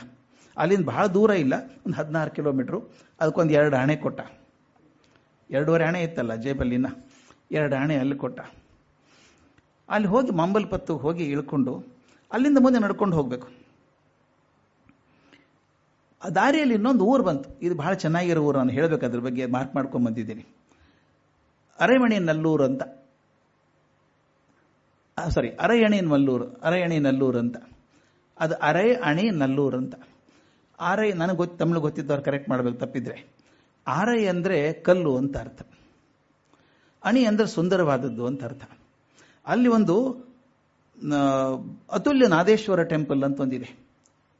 ಅಲ್ಲಿಂದ ಬಹಳ ದೂರ ಇಲ್ಲ. ಒಂದು ಹದಿನಾರು ಕಿಲೋಮೀಟ್ರು. ಅದಕ್ಕೊಂದು ಎರಡು ಹಣೆ ಕೊಟ್ಟ. ಎರಡೂವರೆ ಹಣೆ ಇತ್ತಲ್ಲ ಜೇಬಲ್ಲಿನ. ಎರಡು ಹಣೆ ಅಲ್ಲಿ ಕೊಟ್ಟ. ಅಲ್ಲಿ ಹೋಗಿ ಮಂಬಲ್ಪತ್ತು ಹೋಗಿ ಇಳ್ಕೊಂಡು ಅಲ್ಲಿಂದ ಮುಂದೆ ನಡ್ಕೊಂಡು ಹೋಗಬೇಕು. ಆ ದಾರಿಯಲ್ಲಿ ಇನ್ನೊಂದು ಊರು ಬಂತು. ಇದು ಬಹಳ ಚೆನ್ನಾಗಿರೋ ಊರು ನಾನು ಹೇಳಬೇಕು ಅದ್ರ ಬಗ್ಗೆ, ಮಾರ್ಕ್ ಮಾಡ್ಕೊಂಡು ಬಂದಿದ್ದೀನಿ. ಅರೆಮಣಿ ನಲ್ಲೂರು ಅಂತ. ಸಾರಿ ಅರೆಯಣಿ ನಲ್ಲೂರು ಅರೆಯಣಿ ನಲ್ಲೂರು ಅಂತ. ಅದು ಅರೆ ಅಣಿ ನಲ್ಲೂರು ಅಂತ. ಆರೈ ನನಗೆ ಗೊತ್ತು ತಮಿಳು ಗೊತ್ತಿದ್ದವ್ರು ಕರೆಕ್ಟ್ ಮಾಡಬೇಕು, ತಪ್ಪಿದ್ರೆ. ಆರೈ ಅಂದರೆ ಕಲ್ಲು ಅಂತ ಅರ್ಥ. ಅಣಿ ಅಂದರೆ ಸುಂದರವಾದದ್ದು ಅಂತ ಅರ್ಥ. ಅಲ್ಲಿ ಒಂದು ಅತುಲ್ಯ ನಾದೇಶ್ವರ ಟೆಂಪಲ್ ಅಂತ ಒಂದಿದೆ.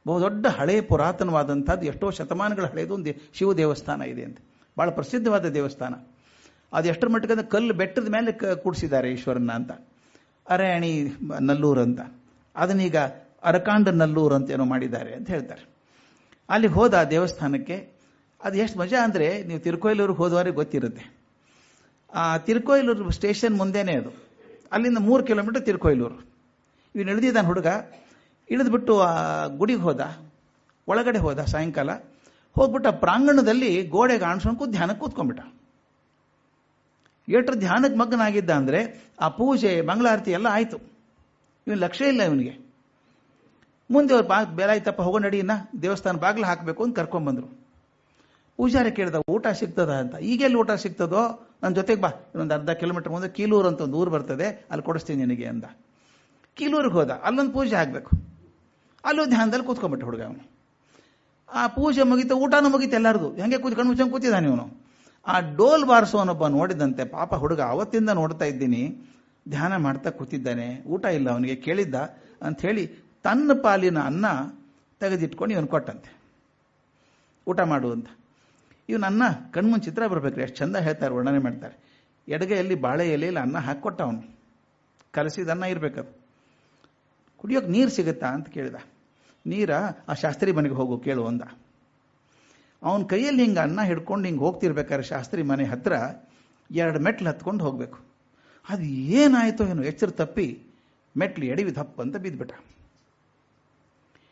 ಬಹುದೊಡ್ಡ ಹಳೆ ಪುರಾತನವಾದಂಥದ್ದು, ಎಷ್ಟೋ ಶತಮಾನಗಳ ಹಳೆಯದು ಒಂದು ಶಿವ ದೇವಸ್ಥಾನ ಇದೆ ಅಂತ. ಬಹಳ ಪ್ರಸಿದ್ಧವಾದ ದೇವಸ್ಥಾನ. ಅದು ಎಷ್ಟರ ಮಟ್ಟಿಗೆ ಕಲ್ಲು ಬೆಟ್ಟದ ಮೇಲೆ ಕೂಡಿಸಿದ್ದಾರೆ ಈಶ್ವರನ ಅಂತ. ಅರೆ ಅಣಿ ನಲ್ಲೂರು ಅಂತ. ಅದನ್ನೀಗ ಅರಕಾಂಡ ನಲ್ಲೂರು ಅಂತ ಏನೋ ಮಾಡಿದ್ದಾರೆ ಅಂತ ಹೇಳ್ತಾರೆ. ಅಲ್ಲಿಗೆ ಹೋದ ದೇವಸ್ಥಾನಕ್ಕೆ, ಅದು ಎಷ್ಟು ಮಜಾ ಅಂದರೆ, ನೀವು ತಿರುಕೊಯ್ಲೂರಿಗೆ ಹೋದವರೆಗೆ ಗೊತ್ತಿರುತ್ತೆ. ಆ ತಿರುಕೊಯ್ಲೂರು ಸ್ಟೇಷನ್ ಮುಂದೆನೇ ಅದು. ಅಲ್ಲಿಂದ ಮೂರು ಕಿಲೋಮೀಟರ್ ತಿರುಕೊಯ್ಲೂರು. ಇವನು ಇಳಿದಿದ್ದಾನೆ ಹುಡುಗ, ಇಳಿದ್ಬಿಟ್ಟು ಆ ಗುಡಿಗೆ ಹೋದ, ಒಳಗಡೆ ಹೋದ ಸಾಯಂಕಾಲ. ಹೋಗ್ಬಿಟ್ಟು ಪ್ರಾಂಗಣದಲ್ಲಿ ಗೋಡೆಗೆ ಆಣಿಸ್ಕೊಂಡು ಧ್ಯಾನಕ್ಕೆ ಕೂತ್ಕೊಂಡ್ಬಿಟ್ಟ. ಏಟ್ರ ಧ್ಯಾನಕ್ಕೆ ಮಗ್ನಾಗಿದ್ದ ಅಂದರೆ, ಆ ಪೂಜೆ, ಮಂಗಳಾರತಿ ಎಲ್ಲ ಆಯಿತು. ಇವನು ಲಕ್ಷ್ಯ ಇಲ್ಲ ಇವನಿಗೆ. ಮುಂದೆ ಅವ್ರು ಬಾ ಬೇಲಾಯ್ತಪ್ಪ ಹೋಗೋ ನಡೀನ ದೇವಸ್ಥಾನ ಬಾಗಿಲು ಹಾಕಬೇಕು ಅಂತ ಕರ್ಕೊಂಡ್ಬಂದ್ರು ಪೂಜಾರಿ ಕೇಳಿದ, ಊಟ ಸಿಗ್ತದ ಅಂತ. ಈಗೆಲ್ಲಿ ಊಟ ಸಿಗ್ತದೋ ನನ್ನ ಜೊತೆಗೆ ಬಾ. ಇನ್ನೊಂದು ಅರ್ಧ ಕಿಲೋಮೀಟರ್ ಮುಂದೆ ಕೀಲೂರು ಅಂತ ಒಂದು ಊರು ಬರ್ತದೆ, ಅಲ್ಲಿ ಕೊಡಿಸ್ತೀನಿ ನಿನಗೆ ಅಂದ ಕೀಲೂರಿಗೆ ಹೋದ, ಅಲ್ಲೊಂದು ಪೂಜೆ ಆಗಬೇಕು ಅಲ್ಲೂ ಧ್ಯಾನದಲ್ಲಿ ಕೂತ್ಕೊಂಡ್ಬಿಟ್ಟು ಹುಡುಗ ಅವನು. ಆ ಪೂಜೆ ಮುಗೀತು, ಊಟನೂ ಮುಗೀತು ಎಲ್ಲರದು. ಹೆಂಗೆ ಕೂತ್ ಕಣ್ಣು ಮುಚ್ಚಂಗೆ ಕೂತಿದ್ದಾನೆ ಇವನು. ಆ ಡೋಲ್ ಬಾರಿಸೋನೊಬ್ಬ ನೋಡಿದಂತೆ, ಪಾಪ ಹುಡುಗ ಅವತ್ತಿಂದ ನೋಡ್ತಾ ಇದ್ದೀನಿ, ಧ್ಯಾನ ಮಾಡ್ತಾ ಕೂತಿದ್ದಾನೆ, ಊಟ ಇಲ್ಲ ಅವನಿಗೆ ಕೇಳಿದ್ದ ಅಂತ ಹೇಳಿ ತನ್ನ ಪಾಲಿನ ಅನ್ನ ತೆಗೆದಿಟ್ಕೊಂಡು ಇವನು ಕೊಟ್ಟಂತೆ. ಊಟ ಮಾಡು ಅಂತ. ಇವನು ಅನ್ನ ಕಣ್ಮುನ್ ಚಿತ್ರ ಬರ್ಬೇಕ್ರಿ, ಎಷ್ಟು ಚಂದ ಹೇಳ್ತಾರೆ, ವರ್ಣನೆ ಮಾಡ್ತಾರೆ. ಎಡಗೈಯಲ್ಲಿ ಬಾಳೆ ಎಲೆಯಲ್ಲಿ ಅನ್ನ ಹಾಕ್ಕೊಟ್ಟ ಅವನು ಕಲಸಿದ ಅನ್ನ ಇರಬೇಕದು. ಕುಡಿಯೋಕೆ ನೀರು ಸಿಗುತ್ತಾ ಅಂತ ಕೇಳಿದ. ನೀರ, ಆ ಶಾಸ್ತ್ರಿ ಮನೆಗೆ ಹೋಗು, ಕೇಳು ಅಂದ. ಅವನ ಕೈಯಲ್ಲಿ ಹಿಂಗೆ ಅನ್ನ ಹಿಡ್ಕೊಂಡು ಹಿಂಗೆ ಹೋಗ್ತಿರ್ಬೇಕಾದ್ರೆ ಶಾಸ್ತ್ರಿ ಮನೆ ಹತ್ರ ಎರಡು ಮೆಟ್ಲು ಹತ್ಕೊಂಡು ಹೋಗಬೇಕು. ಅದು ಏನಾಯಿತೋ ಏನೋ ಎಚ್ಚರ ತಪ್ಪಿ ಮೆಟ್ಲು ಎಡವಿ ದಪ್ಪ ಅಂತ ಬಿದ್ದುಬಿಟ್ಟ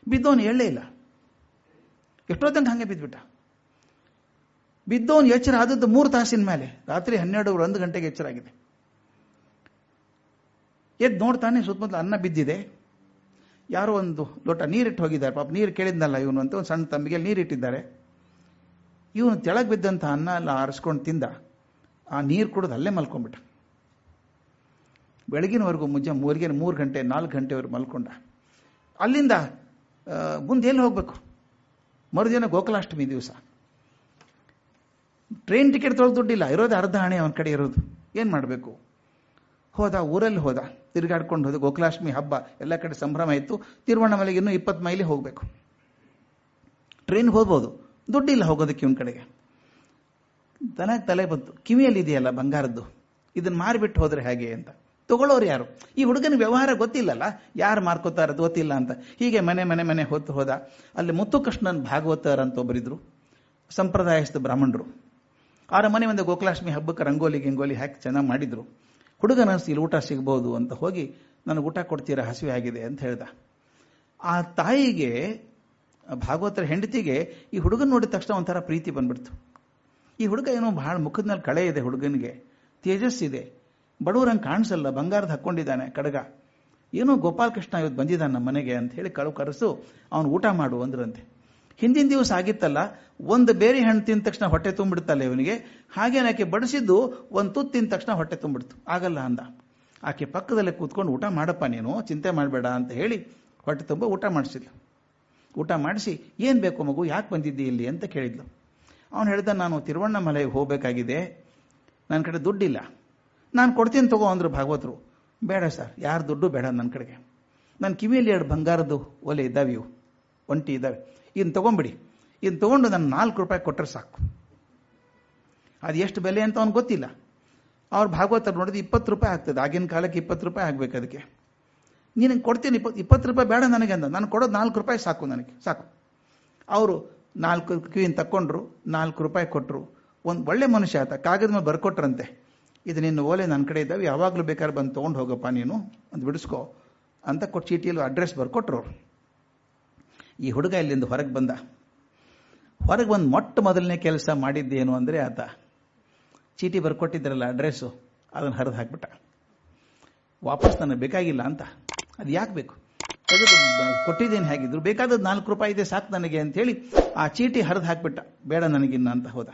ಬಿದ್ದವನು ಹೇಳಲೇ ಇಲ್ಲ. ಎಷ್ಟೋ ತನಕ ಹಾಗೆ ಬಿದ್ದುಬಿಟ್ಟ ಬಿದ್ದವನು ಎಚ್ಚರ ಆದದ್ದು ಮೂರು ತಾಸಿನ ಮೇಲೆ. ರಾತ್ರಿ ಹನ್ನೆರಡು ಒಂದು ಗಂಟೆಗೆ ಎಚ್ಚರ ಆಗಿದೆ. ಎದ್ದು ನೋಡ್ತಾನೆ ಸುತ್ತಮುತ್ತಲ ಅನ್ನ ಬಿದ್ದಿದೆ. ಯಾರೋ ಒಂದು ಲೋಟ ನೀರಿಟ್ಟು ಹೋಗಿದ್ದಾರೆ. ಪಾಪ ನೀರು ಕೇಳಿದ್ನಲ್ಲ ಇವನು ಅಂತ ಒಂದು ಸಣ್ಣ ತಂಬಿಗೆ ನೀರಿಟ್ಟಿದ್ದಾರೆ. ಇವನು ತೆಳಗೆ ಬಿದ್ದಂಥ ಅನ್ನ ಎಲ್ಲ ಆರಿಸ್ಕೊಂಡು ತಿಂದ. ಆ ನೀರು ಕುಡಿದು ಅಲ್ಲೇ ಮಲ್ಕೊಂಡ್ಬಿಟ್ಟ. ಬೆಳಗಿನವರೆಗೂ ಮುಂಜಾನೆ ಮೂರಿಗೆ ಮೂರು ಗಂಟೆ, ನಾಲ್ಕು ಗಂಟೆವರೆಗೂ ಮಲ್ಕೊಂಡ. ಅಲ್ಲಿಂದ ಮುಂದೆ ಎಲ್ಲಿ ಹೋಗಬೇಕು? ಮರುದಿನ ಗೋಕುಲಾಷ್ಟಮಿ ದಿವಸ. ಟ್ರೈನ್ ಟಿಕೆಟ್ ತೊಳೆದು ದುಡ್ಡಿಲ್ಲ, ಇರೋದು ಅರ್ಧ ಹಣೆ ಅವನ ಕಡೆ ಇರೋದು. ಏನು ಮಾಡಬೇಕು? ಹೋದ, ಊರಲ್ಲಿ ಹೋದ, ತಿರುಗಾಡ್ಕೊಂಡು ಹೋದ, ಗೋಕುಲಾಷ್ಟಮಿ ಹಬ್ಬ, ಎಲ್ಲ ಕಡೆ ಸಂಭ್ರಮ ಇತ್ತು, ತಿರುವಣ್ಣಮಲೆಗೆ ಇನ್ನೂ ಇಪ್ಪತ್ತು ಮೈಲಿ ಹೋಗಬೇಕು. ಟ್ರೈನ್ ಹೋಗ್ಬೋದು, ದುಡ್ಡಿಲ್ಲ ಹೋಗೋದಕ್ಕೆ ಇವನ ಕಡೆಗೆ. ತನಗೆ ತಲೆ ಬಂತು. ಕಿವಿಯಲ್ಲಿ ಇದೆಯಲ್ಲ ಬಂಗಾರದ್ದು? ಇದನ್ನು ಮಾರಿಬಿಟ್ಟು ಹೋದರೆ ಹೇಗೆ ಅಂತ. ತಗೊಳ್ಳೋರು ಯಾರು? ಈ ಹುಡುಗನ ವ್ಯವಹಾರ ಗೊತ್ತಿಲ್ಲಲ್ಲ. ಯಾರು ಮಾರ್ಕೋತಾರ ಗೊತ್ತಿಲ್ಲ ಅಂತ. ಹೀಗೆ ಮನೆ ಮನೆ ಮನೆ ಹೊತ್ತು ಹೋದ. ಅಲ್ಲಿ ಮುತ್ತುಕೃಷ್ಣನ್ ಭಾಗವತರ್ ಅಂತ ಒಬ್ಬರಿದ್ರು ಸಂಪ್ರದಾಯಸ್ಥ ಬ್ರಾಹ್ಮಣರು. ಅವರ ಮನೆ ಒಂದು ಗೋಕುಲಾಷ್ಟಮಿ ಹಬ್ಬಕ್ಕೆ ರಂಗೋಲಿ, ಗಿಂಗೋಲಿ ಹಾಕಿ ಚೆನ್ನಾಗಿ ಮಾಡಿದ್ರು. ಹುಡುಗನ ಇಲ್ಲಿ ಊಟ ಸಿಗ್ಬೋದು ಅಂತ ಹೋಗಿ, ನನಗೆ ಊಟ ಕೊಡ್ತೀರಾ, ಹಸಿವೆ ಆಗಿದೆ ಅಂತ ಹೇಳ್ದ. ಆ ತಾಯಿಗೆ, ಭಾಗವತರ ಹೆಂಡತಿಗೆ ಈ ಹುಡುಗನ ನೋಡಿದ ತಕ್ಷಣ ಒಂಥರ ಪ್ರೀತಿ ಬಂದ್ಬಿಡ್ತು. ಈ ಹುಡುಗ ಏನೋ ಬಹಳ ಮುಖದ ಮೇಲೆ ಕಳೆ ಇದೆ ಹುಡುಗನಿಗೆ. ತೇಜಸ್ಸಿದೆ. ಬಡವರಂಗೆ ಕಾಣಿಸಲ್ಲ, ಬಂಗಾರದ ಹಾಕ್ಕೊಂಡಿದ್ದಾನೆ, ಕಡಗ. ಏನೋ ಗೋಪಾಲಕೃಷ್ಣ ಇವತ್ತು ಬಂದಿದ್ದಾನೆ ನಮ್ಮ ಮನೆಗೆ ಅಂತ ಹೇಳಿ ಕಳು ಕರೆಸು, ಅವನು ಊಟ ಮಾಡು ಅಂದ್ರಂತೆ. ಹಿಂದಿನ ದಿವಸ ಆಗಿತ್ತಲ್ಲ, ಒಂದು ಬೇರೆ ಹಣ್ಣು ತಿಂದ ತಕ್ಷಣ ಹೊಟ್ಟೆ ತುಂಬಿಡ್ತಲ್ಲ ಇವನಿಗೆ ಹಾಗೆ ಆಕೆ ಬಡಿಸಿದ್ದು ಒಂದು ತುತ್ತು ತಿಂದ ತಕ್ಷಣ ಹೊಟ್ಟೆ ತುಂಬಿಡ್ತು. ಆಗಲ್ಲ ಅಂದ. ಆಕೆ ಪಕ್ಕದಲ್ಲೇ ಕೂತ್ಕೊಂಡು, ಊಟ ಮಾಡಪ್ಪ ನೀನು, ಚಿಂತೆ ಮಾಡಬೇಡ ಅಂತ ಹೇಳಿ ಹೊಟ್ಟೆ ತುಂಬ ಊಟ ಮಾಡಿಸಿದ್ಲು. ಊಟ ಮಾಡಿಸಿ, ಏನು ಬೇಕು ಮಗು, ಯಾಕೆ ಬಂದಿದ್ದಿ ಇಲ್ಲಿ? ಅಂತ ಕೇಳಿದ್ಲು. ಅವನು ಹೇಳಿದ, ನಾನು ತಿರುವಣ್ಣಮಲೆಗೆ ಹೋಗಬೇಕಾಗಿದೆ. ನನ್ನ ಕಡೆ ದುಡ್ಡಿಲ್ಲ. ನಾನು ಕೊಡ್ತೀನಿ ತಗೋ ಅಂದ್ರು ಭಾಗವತರು. ಬೇಡ ಸರ್, ಯಾರು ದುಡ್ಡು ಬೇಡ ನನ್ನ ಕಡೆಗೆ. ನನ್ನ ಕಿವಿಯಲ್ಲಿ ಎರಡು ಬಂಗಾರದ್ದು ಒಲೆ ಇದ್ದಾವೆ ಇವು. ಒಂಟಿ ಇದ್ದಾವೆ. ಇನ್ನು ತೊಗೊಂಬಿಡಿ. ಇನ್ನು ತೊಗೊಂಡು ನಾನು ನಾಲ್ಕು ರೂಪಾಯಿ ಕೊಟ್ಟರೆ ಸಾಕು. ಅದು ಎಷ್ಟು ಬೆಲೆ ಅಂತ ಅವ್ನು ಗೊತ್ತಿಲ್ಲ. ಅವ್ರು ಭಾಗವತರು ನೋಡಿದ್ರೆ ಇಪ್ಪತ್ತು ರೂಪಾಯಿ ಆಗ್ತದೆ. ಆಗಿನ ಕಾಲಕ್ಕೆ ಇಪ್ಪತ್ತು ರೂಪಾಯಿ ಆಗ್ಬೇಕು ಅದಕ್ಕೆ. ನೀನು ಕೊಡ್ತೀನಿ ಇಪ್ಪತ್ತು ಇಪ್ಪತ್ತು ರೂಪಾಯಿ ಬೇಡ ನನಗೆ ಅಂದ. ನಾನು ಕೊಡೋದು ನಾಲ್ಕು ರೂಪಾಯಿ ಸಾಕು ನನಗೆ. ಸಾಕು. ಅವರು ನಾಲ್ಕು ಕಿವಿನ ತಕ್ಕೊಂಡ್ರು, ನಾಲ್ಕು ರೂಪಾಯಿ ಕೊಟ್ಟರು ಒಂದು ಒಳ್ಳೆ ಮನುಷ್ಯ ಆತ. ಕಾಗದ ಮೇಲೆ ಬರ್ಕೊಟ್ರಂತೆ. ಇದು ನಿನ್ನ ಓಲೆ, ನನ್ನ ಕಡೆ ಇದ್ದಾವೆ, ಯಾವಾಗಲೂ ಬೇಕಾದ್ರೆ ಬಂದು ತೊಗೊಂಡು ಹೋಗಪ್ಪ ನೀನು ಅಂತ ಬಿಡಿಸ್ಕೋ ಅಂತ ಕೊಟ್ಟು ಚೀಟಿಯಲ್ಲಿ ಅಡ್ರೆಸ್ ಬರ್ಕೊಟ್ರು ಅವರು. ಈ ಹುಡುಗ ಇಲ್ಲಿಂದ ಹೊರಗೆ ಬಂದ. ಹೊರಗೆ ಬಂದು ಮೊಟ್ಟ ಮೊದಲನೇ ಕೆಲಸ ಮಾಡಿದ್ದೇನು ಅಂದರೆ ಆತ. ಚೀಟಿ ಬರ್ಕೊಟ್ಟಿದ್ರಲ್ಲ ಅಡ್ರೆಸ್ಸು ಅದನ್ನು ಹರಿದು ಹಾಕ್ಬಿಟ್ಟ. ವಾಪಸ್ ನನಗೆ ಬೇಕಾಗಿಲ್ಲ ಅಂತ. ಅದು ಯಾಕೆ ಬೇಕು? ಕೊಟ್ಟಿದ್ದೇನು ಹೇಗಿದ್ರು, ಬೇಕಾದದ್ದು ನಾಲ್ಕು ರೂಪಾಯಿ ಇದೆ, ಸಾಕು ನನಗೆ ಅಂತೇಳಿ ಆ ಚೀಟಿ ಹರಿದು ಹಾಕ್ಬಿಟ್ಟ. ಬೇಡ ನನಗಿನ್ನ ಅಂತ ಹೋದ.